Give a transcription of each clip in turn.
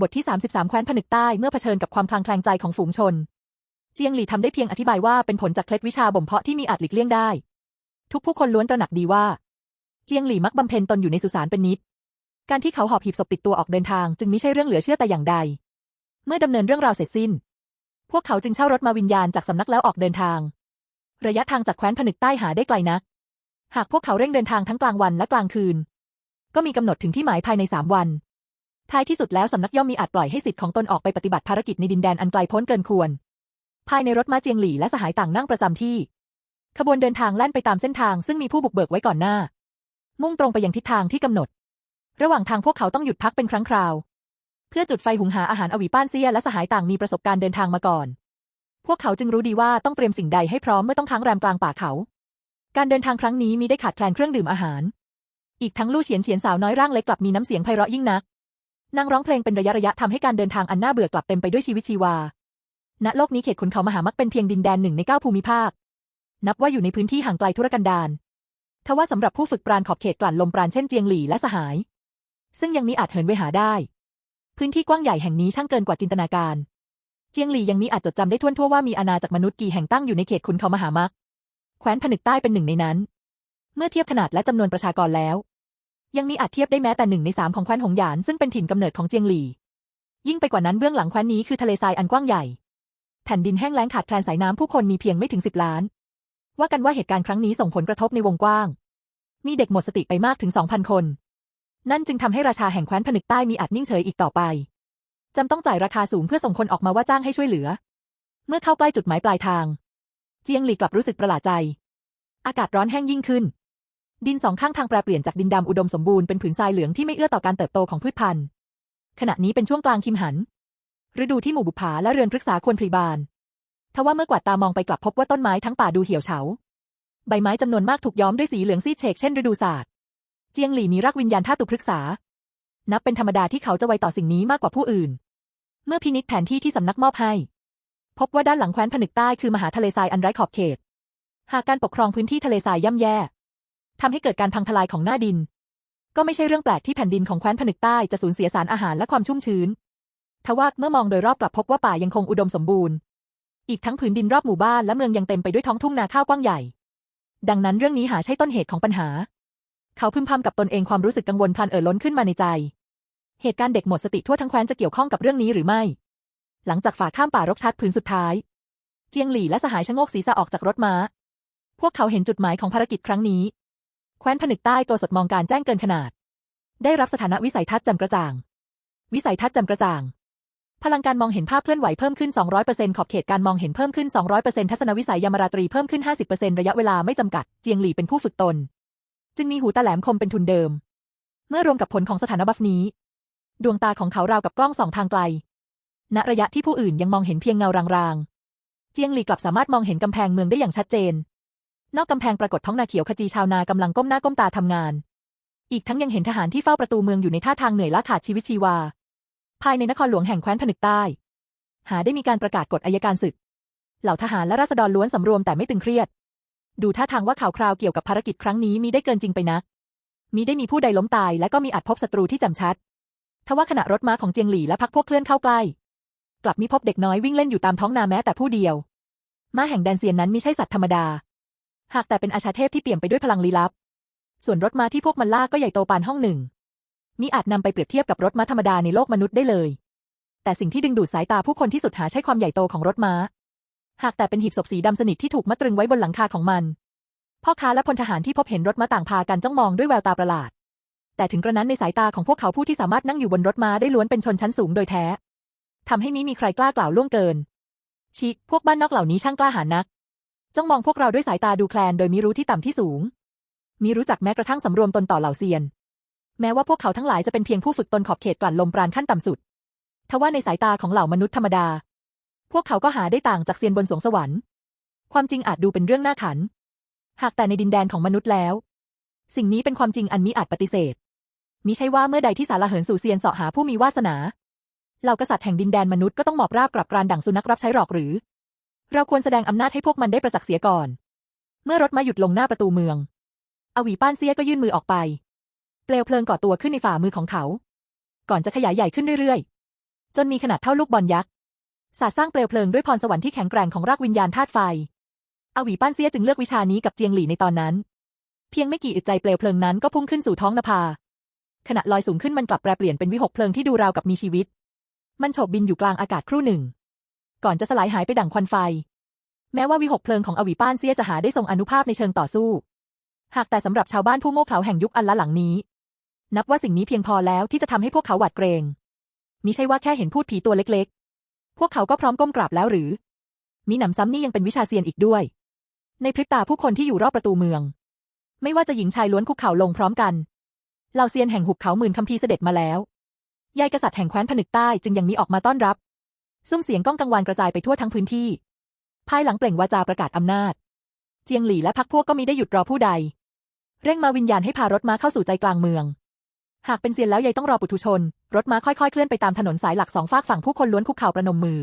บทที่ 33 แคว้นผนึกใต้เมื่อเผชิญกับความคลางแคลงใจของฝูงชน เจียงหลี่ทำได้เพียงอธิบายว่าเป็นผลจากเคล็ดวิชาบ่มเพาะที่มีอาจหลีกเลี่ยงได้ ทุกผู้คนล้วนตระหนักดีว่า เจียงหลี่มักบำเพ็ญตนอยู่ในสุสานเป็นนิด การที่เขาหอบหีบศพติดตัวออกเดินทางจึงไม่ใช่เรื่องเหลือเชื่อแต่อย่างใด เมื่อดำเนินเรื่องราวเสร็จสิ้น พวกเขาจึงเช่ารถมาวิญญาณจากสำนักแล้วออกเดินทาง ระยะทางจากแคว้นผนึกใต้หาได้ไกลนัก หากพวกเขาเร่งเดินทางทั้งกลางวันและกลางคืน ก็มีกำหนดถึงที่หมายภายในสามวัน ท้ายที่สุดแล้วสำนักย่อมมีอาจปล่อยให้สิทธิ์ของตนออกไปปฏิบัติภารกิจในดินแดนอันไกลโพ้นเกินควร ภายในรถม้าเจียงหลี่และสหายต่างนั่งประจำที่ ขบวนเดินทางแล่นไปตามเส้นทางซึ่งมีผู้บุกเบิกไว้ก่อนหน้า มุ่งตรงไปยังทิศทางที่กำหนด ระหว่างทางพวกเขาต้องหยุดพักเป็นครั้งคราว เพื่อจุดไฟหุงหาอาหารอวีป้านเซียและสหายต่างมีประสบการณ์เดินทางมาก่อน พวกเขาจึงรู้ดีว่าต้องเตรียมสิ่งใดให้พร้อมเมื่อต้องค้างแรมกลางป่าเขา การเดินทางครั้งนี้มีได้ขาดแคลนเครื่องดื่มอาหาร อีกทั้งลู่เฉียนเฉียนสาวน้อยร่างเล็กกลับมีน้ำเสียงไพเราะยิ่งนัก นางร้องเพลงเป็นระยะระยะทำให้การเดินทางอันน่าเบื่อกลับเต็มไปด้วยชีวิตชีวา ณ โลกนี้เขตขุนเขามหามักเป็นเพียงดินแดนหนึ่งในเก้าภูมิภาค นับว่าอยู่ในพื้นที่ห่างไกลธุรกันดารทว่าสำหรับผู้ฝึกปราณขอบเขตกลั่นลมปราณเช่นเจียงหลี่และสหาย ซึ่งยังมีอาจเหินไปหาได้ พื้นที่กว้างใหญ่แห่งนี้ช่างเกินกว่าจินตนาการ เจียงหลี่ยังมีอาจจดจำได้ทั่วทั่วว่ามีอาณาจักรมนุษย์กี่แห่งตั้งอยู่ในเขตขุนเขามหามักแคว้นผนึกใต้เป็นหนึ่งในนั้น เมื่อเทียบขนาดและจำนวนประชากรแล้ว ยังมีอาจเทียบได้แม้แต่หนึ่งในสามของแคว้นหงหยานซึ่งเป็นถิ่นกำเนิดของเจียงหลี่ ยิ่งไปกว่านั้นเบื้องหลังแคว้นนี้คือทะเลทรายอันกว้างใหญ่ แผ่นดินแห้งแล้งขาดแคลนสายน้ำผู้คนมีเพียงไม่ถึงสิบล้าน ว่ากันว่าเหตุการณ์ครั้งนี้ส่งผลกระทบในวงกว้าง มีเด็กหมดสติไปมากถึงสองพันคน นั่นจึงทำให้ราชาแห่งแคว้นผนึกใต้มีอาจนิ่งเฉยอีกต่อไปจำต้องจ่ายราคาสูงเพื่อส่งคนออกมาว่าจ้างให้ช่วยเหลือ เมื่อเข้าใกล้จุดหมายปลายทาง เจียงหลี่กลับรู้สึกประหลาดใจ อากาศร้อนแห้งยิ่งขึ้น ดินสองข้างทางแปรเปลี่ยนจากดินดำอุดมสมบูรณ์เป็นผืนทรายเหลืองที่ไม่เอื้อต่อการเติบโตของพืชพันธุ์ ขณะนี้เป็นช่วงกลางคิมหัน ฤดูที่หมู่บุปผาและเรือนพฤกษาควรพลีบานทว่าเมื่อกวาดตามองไปกลับพบว่าต้นไม้ทั้งป่าดูเหี่ยวเฉา ใบไม้จำนวนมากถูกย้อมด้วยสีเหลืองซีดเฉกเช่นฤดูศาสตร์ เจียงหลี่มีรักวิญญาณธาตุพฤกษา นับเป็นธรรมดาที่เขาจะไวต่อสิ่งนี้มากกว่าผู้อื่น เมื่อพินิจแผนที่ที่สำนักมอบให้ พบว่าด้านหลังแคว้นผนึกใต้คือมหาทะเลทรายอันไร้ขอบเขต หากการปกครองพื้นที่ทะเลทรายย่ำแย่ ทำให้เกิดการพังทลายของหน้าดิน ก็ไม่ใช่เรื่องแปลกที่แผ่นดินของแคว้นผนึกใต้จะสูญเสียสารอาหารและความชุ่มชื้น ทว่าเมื่อมองโดยรอบกลับพบว่าป่ายังคงอุดมสมบูรณ์ อีกทั้งผืนดินรอบหมู่บ้านและเมืองยังเต็มไปด้วยท้องทุ่งนาข้าวกว้างใหญ่ ดังนั้นเรื่องนี้หาใช่ต้นเหตุของปัญหา เขาพึมพำกับตนเองความรู้สึกกังวลพลันเอ่อล้นขึ้นมาในใจ เหตุการณ์เด็กหมดสติทั่วทั้งแคว้นจะเกี่ยวข้องกับเรื่องนี้หรือไม่ หลังจากฝ่าข้ามป่ารกชัดผืนสุดท้าย เจียงหลี่และสหายชะโงกศีรษะออกจากรถม้าพวกเขาเห็นจุดหมายของภารกิจครั้งนี้ แคว้นผนึกใต้ตัวสดมองการแจ้งเกินขนาด ได้รับสถานะวิสัยทัศน์จำกระจ่าง วิสัยทัศน์จำกระจ่าง พลังการมองเห็นภาพเคลื่อนไหวเพิ่มขึ้น 200%ขอบเขตการมองเห็นเพิ่มขึ้น 200%ทัศนวิสัยยามราตรีเพิ่มขึ้น 50%ระยะเวลาไม่จำกัด เจียงหลี่เป็นผู้ฝึกตน จึงมีหูตาแหลมคมเป็นทุนเดิม เมื่อรวมกับผลของสถานะบัฟนี้ ดวงตาของเขาราวกับกล้องสองทางไกล ณ ระยะที่ผู้อื่นยังมองเห็นเพียงเงารางๆ เจียงหลี่กลับสามารถมองเห็นกำแพงเมืองได้อย่างชัดเจน นอกกำแพงปรากฏท้องนาเขียวขจีชาวนากำลังก้มหน้าก้มตาทำงาน อีกทั้งยังเห็นทหารที่เฝ้าประตูเมืองอยู่ในท่าทางเหนื่อยล้าขาดชีวิตชีวา ภายในนครหลวงแห่งแคว้นผนึกใต้ หาได้มีการประกาศกฎอายการศึก เหล่าทหารและราษฎรล้วนสำรวมแต่ไม่ตึงเครียด ดูท่าทางว่าข่าวคราวเกี่ยวกับภารกิจครั้งนี้มีได้เกินจริงไปนักมีได้มีผู้ใดล้มตายและก็มีอาจพบศัตรูที่จำชัด ทว่าขณะรถม้าของเจียงหลี่และพักพวกเคลื่อนเข้าใกล้ กลับมีพบเด็กน้อยวิ่งเล่นอยู่ตามท้องนาแม้แต่ผู้เดียว ม้าแห่งแดนเซียนนั้นมิใช่สัตว์ธรรมดา หากแต่เป็นอาชาเทพที่เปี่ยมไปด้วยพลังลี้ลับ ส่วนรถม้าที่พวกมันล่าก็ใหญ่โตปานห้องหนึ่งมีอาจนำไปเปรียบเทียบกับรถม้าธรรมดาในโลกมนุษย์ได้เลย แต่สิ่งที่ดึงดูดสายตาผู้คนที่สุดหาใช่ความใหญ่โตของรถม้า หากแต่เป็นหีบศพสีดำสนิทที่ถูกมัดตรึงไว้บนหลังคาของมัน พ่อค้าและพลทหารที่พบเห็นรถม้าต่างพากันจ้องมองด้วยแววตาประหลาด แต่ถึงกระนั้นในสายตาของพวกเขาผู้ที่สามารถนั่งอยู่บนรถม้าได้ล้วนเป็นชนชั้นสูงโดยแท้ทำให้มิมีใครกล้ากล่าวล่วงเกิน ชิ พวกบ้านนอกเหล่านี้ช่างกล้าหาญนัก จ้องมองพวกเราด้วยสายตาดูแคลนโดยมิรู้ที่ต่ำที่สูง มิรู้จักแม้กระทั่งสำรวมตนต่อเหล่าเซียน แม้ว่าพวกเขาทั้งหลายจะเป็นเพียงผู้ฝึกตนขอบเขตกลั่นลมปราณขั้นต่ำสุด ทว่าในสายตาของเหล่ามนุษย์ธรรมดา พวกเขาก็หาได้ต่างจากเซียนบนสวงสวรรค์ ความจริงอาจดูเป็นเรื่องน่าขัน หากแต่ในดินแดนของมนุษย์แล้ว สิ่งนี้เป็นความจริงอันมิอาจปฏิเสธมิใช่ว่าเมื่อใดที่สารเหินสู่เซียนเสาะหาผู้มีวาสนาเหล่ากษัตริย์แห่งดินแดนมนุษย์ก็ต้องหมอบราบกลับกรานดั่งสุนัขรับใช้หรอกหรือ เราควรแสดงอำนาจให้พวกมันได้ประจักษ์เสียก่อน เมื่อรถมาหยุดลงหน้าประตูเมือง อวีป้านเซียก็ยื่นมือออกไป เปลวเพลิงก่อตัวขึ้นในฝ่ามือของเขา ก่อนจะขยายใหญ่ขึ้นเรื่อยๆ จนมีขนาดเท่าลูกบอลยักษ์ สาสร้างเปลวเพลิงด้วยพรสวรรค์ที่แข็งแกร่งของรากวิญญาณธาตุไฟ อวีป้านเซียจึงเลือกวิชานี้กับเจียงหลี่ในตอนนั้น เพียงไม่กี่อึดใจเปลวเพลิงนั้นก็พุ่งขึ้นสู่ท้องนภา ขณะลอยสูงขึ้นมันกลับแปรเปลี่ยนเป็นวิหกเพลิงที่ดูราวกับมีชีวิต มันโฉบบินอยู่กลางอากาศครู่หนึ่ง ก่อนจะสลายหายไปดั่งควันไฟ แม้ว่าวิหกเพลิงของอวีป้านเซียจะหาได้ทรงอนุภาพในเชิงต่อสู้ หากแต่สำหรับชาวบ้านผู้โง่เขลาแห่งยุคอันละหลังนี้ นับว่าสิ่งนี้เพียงพอแล้วที่จะทำให้พวกเขาหวาดเกรงมิใช่ว่าแค่เห็นพูดผีตัวเล็กๆ พวกเขาก็พร้อมก้มกราบแล้วหรือ มีหนำซ้ำนี่ยังเป็นวิชาเซียนอีกด้วย ในพริบตาผู้คนที่อยู่รอบประตูเมือง ไม่ว่าจะหญิงชายล้วนคุกเข่าลงพร้อมกันเหล่าเซียนแห่งหุบเขาหมื่นคัมภีร์เสด็จมาแล้ว ยายกษัตริย์แห่งแคว้นผนึกใต้จึงยังมีออกมาต้อนรับ ซุ้มเสียงก้องกังวานกระจายไปทั่วทั้งพื้นที่ ภายหลังเปล่งวาจาประกาศอำนาจ เจียงหลี่และพักพวกก็มีได้หยุดรอผู้ใด เร่งมาวิญญาณให้พารถม้าเข้าสู่ใจกลางเมือง หากเป็นเซียนแล้วยายต้องรอปุถุชน รถม้าค่อยๆ เคลื่อนไปตามถนนสายหลักสองฝากฝั่งผู้คนล้วนคุกเข่าประนมมือ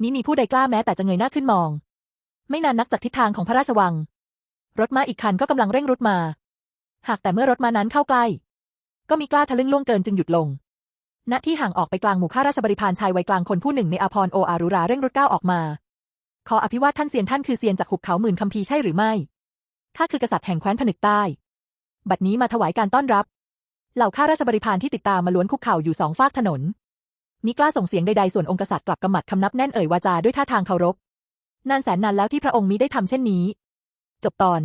มิมีผู้ใดกล้าแม้แต่จะเงยหน้าขึ้นมอง ไม่นานนักจากทิศทางของพระราชวัง รถม้าอีกคันก็กำลังเร่งรุดมา หากแต่เมื่อรถม้านั้นเข้าใกล้ ก็มีกล้าทะลึ่งล่วงเกินจึงหยุดลง ณที่ห่างออกไปกลางหมู่ข้าราชบริพารชายวัยกลางคนผู้หนึ่งในอาพรโออารุราเร่งรุดก้าวออกมา ขออภิวาทท่านเซียนท่านคือเซียนจากหุบเขาหมื่นคัมภีร์ใช่หรือไม่ข้าคือกษัตริย์แห่งแคว้นผนึกใต้ บัดนี้มาถวายการต้อนรับ เหล่าข้าราชบริพารที่ติดตามมาล้วนคุกเข่าอยู่สองฝากถนนมิกล้าส่งเสียงใดๆส่วนองค์กษัตริย์กลับกำหมัดคำนับแน่นเอ่ยวาจาด้วยท่าทางเคารพ นานแสนนานแล้วที่พระองค์มิได้ทำเช่นนี้ จบตอน